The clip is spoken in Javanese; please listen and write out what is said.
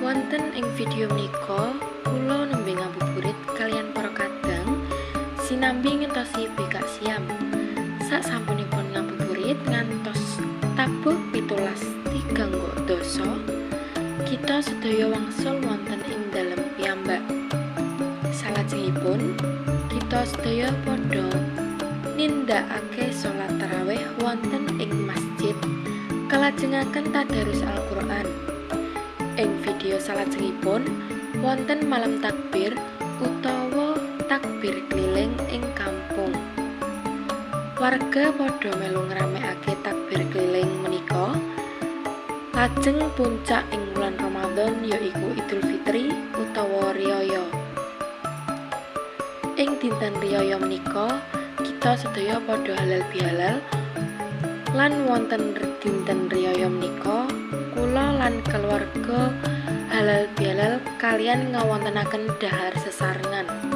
Wonten ing video menika kula nembe ngabuburit kalian para kadang sinambi ngentosi bekak siam. Sak sampunipun ngabuburit ngantos tabuh pitulas tigang dosa kita sedaya wangsul wonten ing dalem piyambak. Salajengipun kita sedaya padha nindakake salat tarawih wonten ing kalajengaken tadarus Al-Qur'an. Ing video salajengipun wonten malam takbir utawa takbir keliling ing kampung. Warga padha melu ngramekake takbir keliling menika. Lajeng puncak ing bulan Ramadan yaiku Idul Fitri utawa Riyaya. Ing dinten Riyaya menika kita sedaya padha halal bihalal lan wonten dinten Riyaya menika kula lan keluarga halal bihalal kalian ngawontenaken dahar sesarengan.